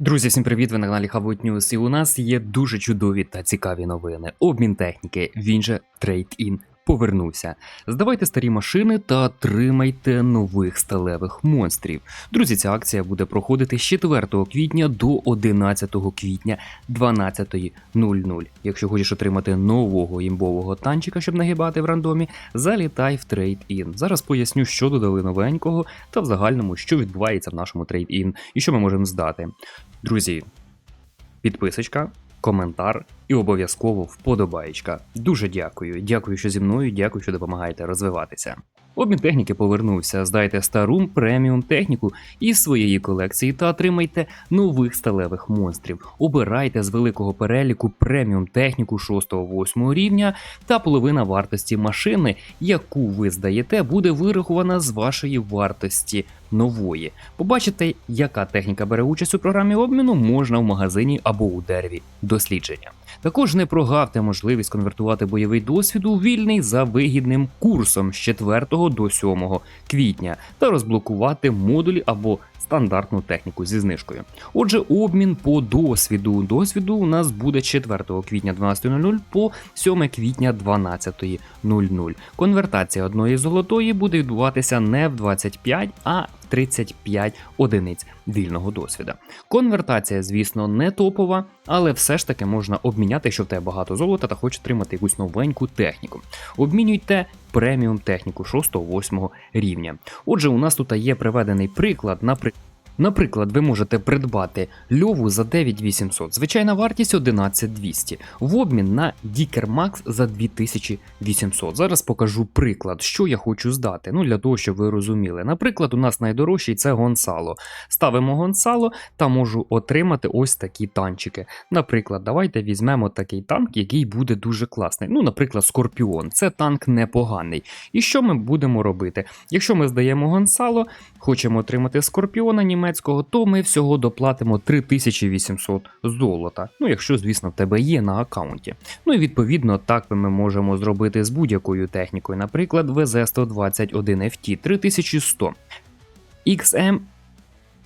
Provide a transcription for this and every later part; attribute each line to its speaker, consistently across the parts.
Speaker 1: Друзі, всім привіт! Ви на каналі Хавут News, і у нас є дуже чудові та цікаві новини. Обмін техніки, він же Trade-in повернувся. Здавайте старі машини та отримайте нових сталевих монстрів. Друзі, ця акція буде проходити з 4 квітня до 11 квітня 12.00. Якщо хочеш отримати нового імбового танчика, щоб нагибати в рандомі, залітай в Trade-in. Зараз поясню, що додали новенького та в загальному, що відбувається в нашому Trade-in і що ми можемо здати. Друзі, підписочка, коментар і обов'язково вподобаєчка. Дуже дякую. Дякую, що зі мною, дякую, що допомагаєте розвиватися. Обмін техніки повернувся. Здайте стару преміум техніку із своєї колекції та отримайте нових сталевих монстрів. Обирайте з великого переліку преміум техніку 6-8 рівня, та половина вартості машини, яку ви здаєте, буде вирахована з вашої вартості нової. Побачите, яка техніка бере участь у програмі обміну, можна в магазині або у дереві дослідження. Також не прогавте можливість конвертувати бойовий досвід у вільний за вигідним курсом з 4 до 7 квітня та розблокувати модулі або стандартну техніку зі знижкою. Отже, обмін по досвіду. Досвіду у нас буде 4 квітня 12.00 по 7 квітня 12.00. Конвертація одної золотої буде відбуватися не в 25, а 35 одиниць вільного досвіда. Конвертація, звісно, не топова, але все ж таки можна обміняти, якщо в тебе багато золота та хочеш отримати якусь новеньку техніку. Обмінюйте преміум техніку 6-8 рівня. Отже, у нас тут є приведений приклад. Наприклад, Наприклад, ви можете придбати льову за 9800, звичайна вартість 11200, в обмін на Дікер Max за 2800. Зараз покажу приклад, що я хочу здати. Ну для того, щоб ви розуміли. Наприклад, у нас найдорожчий це Гонсало. Ставимо Гонсало та можу отримати ось такі танчики. Наприклад, давайте візьмемо такий танк, який буде дуже класний. Ну, наприклад, Скорпіон. Це танк непоганий. І що ми будемо робити? Якщо ми здаємо Гонсало, хочемо отримати Скорпіона німецького, то ми всього доплатимо 3800 золота. Ну, якщо, звісно, в тебе є на аккаунті. Ну і відповідно так ми можемо зробити з будь-якою технікою, наприклад, ВЗ-121 FT 3100. XM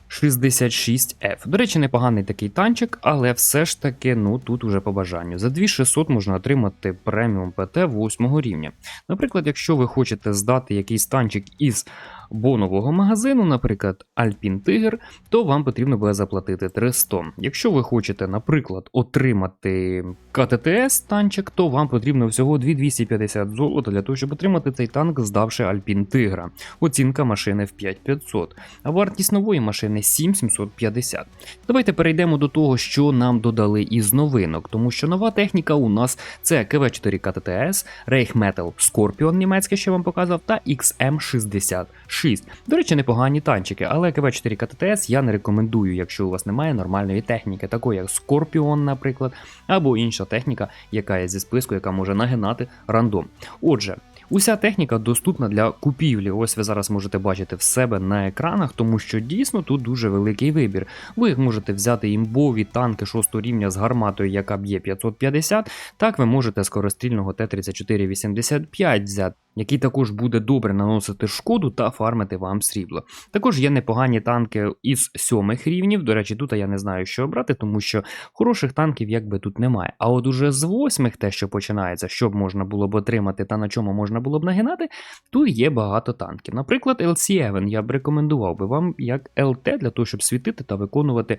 Speaker 1: 66F. До речі, непоганий такий танчик, але все ж таки, ну тут уже по бажанню. За 2600 можна отримати преміум ПТ 8 рівня. Наприклад, якщо ви хочете здати якийсь танчик із бонового магазину, наприклад, Alpine Tiger, то вам потрібно буде заплатити 300. Якщо ви хочете, наприклад, отримати КТТС танчик, то вам потрібно всього 2250 золота для того, щоб отримати цей танк, здавши Alpine Tigra. Оцінка машини в 5500, а вартість нової машини 7750. Давайте перейдемо до того, що нам додали із новинок, тому що нова техніка у нас це КВ4 КТТС, Reich Metal Scorpion німецький, що я вам показав, та XM60. 6. До речі, непогані танчики, але КВ4 КТТС я не рекомендую, якщо у вас немає нормальної техніки, такої як Scorpion, наприклад, або інша техніка, яка є зі списку, яка може нагинати рандом. Отже. Уся техніка доступна для купівлі. Ось ви зараз можете бачити в себе на екранах, тому що дійсно тут дуже великий вибір. Ви можете взяти імбові танки 6 рівня з гарматою, яка б'є 550. Так ви можете скорострільного Т-3485 взяти, який також буде добре наносити шкоду та фармити вам срібло. Також є непогані танки із сьомих рівнів. До речі, тут я не знаю, що обрати, тому що хороших танків якби тут немає. А от уже з восьмих, те, що починається, щоб можна було б отримати та на чому можна було б нагинати, тут є багато танків. Наприклад, LC-Even я б рекомендував би вам як ЛТ для того, щоб світити та виконувати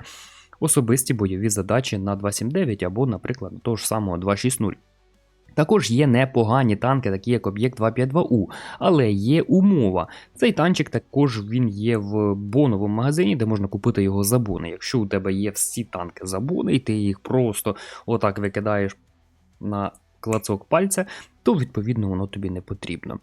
Speaker 1: особисті бойові задачі на 279 або, наприклад, того ж самого 260. Також є непогані танки, такі як об'єкт 252У, але є умова. Цей танчик також він є в боновому магазині, де можна купити його за бони. Якщо у тебе є всі танки за бони, і ти їх просто отак викидаєш на клацок пальця, то відповідно воно тобі не потрібно.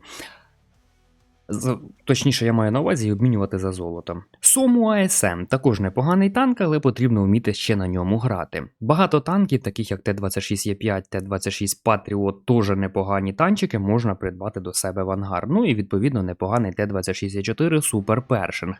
Speaker 1: Точніше, я маю на увазі обмінювати за золото. Сому АСМ також непоганий танк, але потрібно вміти ще на ньому грати. Багато танків, таких як Т-26Е5, Т-26 Patriot, теж непогані танчики, можна придбати до себе в ангар. Ну і відповідно непоганий Т-26Е4 Супер Першинг.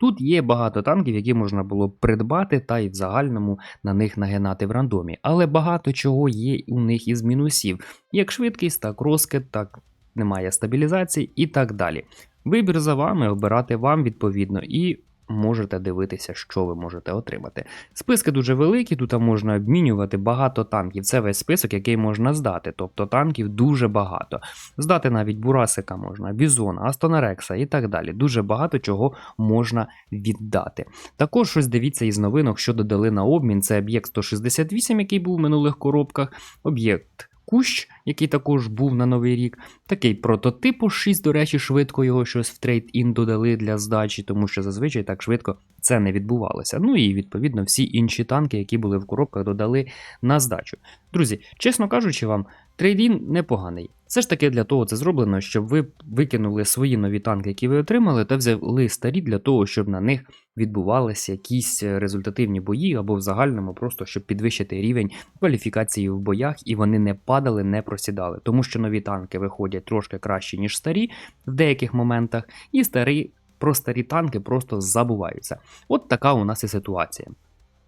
Speaker 1: Тут є багато танків, які можна було б придбати та й в загальному на них нагинати в рандомі. Але багато чого є у них із мінусів, як швидкість, так розкид, так немає стабілізації і так далі. Вибір за вами, обирати вам відповідно, і можете дивитися, що ви можете отримати. Списки дуже великі, тут можна обмінювати багато танків. Це весь список, який можна здати. Тобто танків дуже багато. Здати навіть Бурасика можна, Бізона, Астона Рекса і так далі. Дуже багато чого можна віддати. Також щось дивіться із новинок, що додали на обмін. Це об'єкт 168, який був в минулих коробках, об'єкт. Кущ, який також був на новий рік, такий прототипу 6, до речі, швидко його щось в трейд-ін додали для здачі, тому що зазвичай так швидко це не відбувалося. Ну і відповідно всі інші танки, які були в коробках, додали на здачу. Друзі, чесно кажучи вам, трейд-ін непоганий. Все ж таки для того це зроблено, щоб ви викинули свої нові танки, які ви отримали, та взяли старі для того, щоб на них відбувалися якісь результативні бої, або в загальному просто щоб підвищити рівень кваліфікації в боях, і вони не падали, не просідали. Тому що нові танки виходять трошки краще, ніж старі в деяких моментах, і старі про старі танки просто забуваються. От така у нас і ситуація.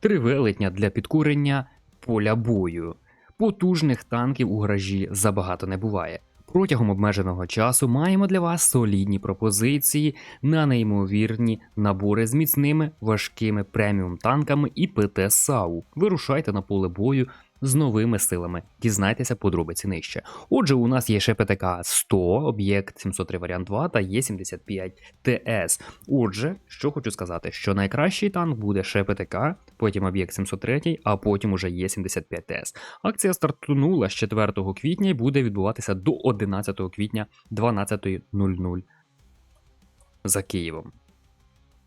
Speaker 1: Три велетня для підкурення поля бою. Потужних танків у гаражі забагато не буває. Протягом обмеженого часу маємо для вас солідні пропозиції на неймовірні набори з міцними важкими преміум танками і ПТ САУ. Вирушайте на поле бою з новими силами. Дізнайтеся подробиці нижче. Отже, у нас є ще ПТК 100, об'єкт 703 варіант 2 та Є75 ТС. Отже, що хочу сказати, що найкращий танк буде ще ПТК, потім об'єкт 703, а потім уже Є75 ТС. Акція стартунула з 4 квітня і буде відбуватися до 11 квітня 12.00 за Києвом.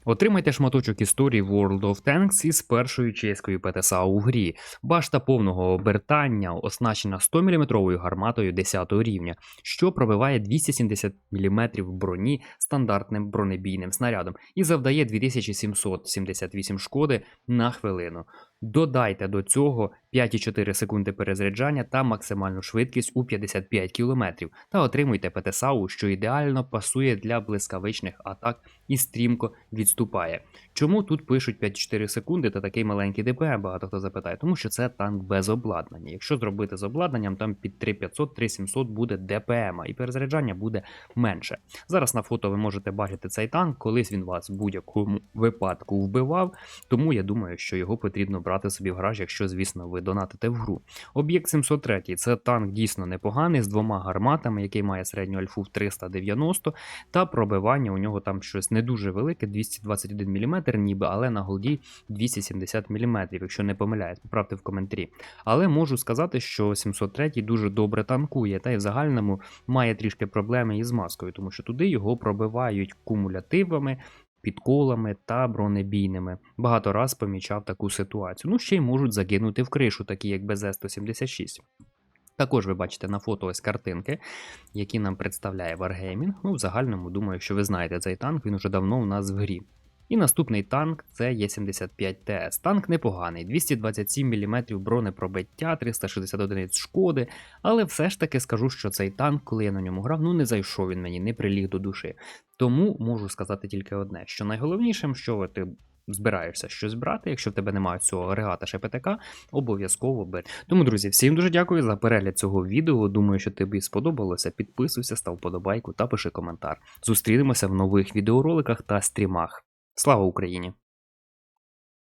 Speaker 1: Отримайте шматочок історії World of Tanks із першою чеською ПТСА у грі. Башта повного обертання оснащена 100 мм гарматою 10 рівня, що пробиває 270 мм броні стандартним бронебійним снарядом і завдає 2778 шкоди на хвилину. Додайте до цього 5,4 секунди перезаряджання та максимальну швидкість у 55 км та отримуйте ПТСАУ, що ідеально пасує для блискавичних атак і стрімко відступає. Чому тут пишуть 5,4 секунди та такий маленький ДПМ, багато хто запитає, тому що це танк без обладнання. Якщо зробити з обладнанням, там під 3500-3700 буде ДПМ, і перезаряджання буде менше. Зараз на фото ви можете бачити цей танк, колись він вас в будь-якому випадку вбивав, тому я думаю, що його потрібно брати собі в гараж, якщо, звісно, ви донатите в гру. Об'єкт 703 це танк дійсно непоганий з двома гарматами, який має середню альфу в 390, та пробивання у нього там щось не дуже велике, 221 мм, ніби, але на голді 270 мм, якщо не помиляюсь, поправте в коментарі. Але можу сказати, що 703 дуже добре танкує, та й в загальному має трішки проблеми із маскою, тому що туди його пробивають кумулятивами. Підколами та бронебійними. Багато раз помічав таку ситуацію. Ну, ще й можуть загинути в кришу, такі як БЗ-176. Також ви бачите на фото ось картинки, які нам представляє Wargaming. Ну, в загальному, думаю, що ви знаєте цей танк, він уже давно у нас в грі. І наступний танк це Є75 ТС. Танк непоганий, 227 мм бронепробиття, 360 одиниць шкоди. Але все ж таки скажу, що цей танк, коли я на ньому грав, ну не зайшов він мені, не приліг до душі. Тому можу сказати тільки одне: що найголовнішим, що ти збираєшся щось брати, якщо в тебе немає цього агрегата ШПТК, обов'язково бери. Тому, друзі, всім дуже дякую за перегляд цього відео. Думаю, що тобі сподобалося. Підписуйся, став подобайку та пиши коментар. Зустрінемося в нових відеороликах та стрімах. Слава Україні!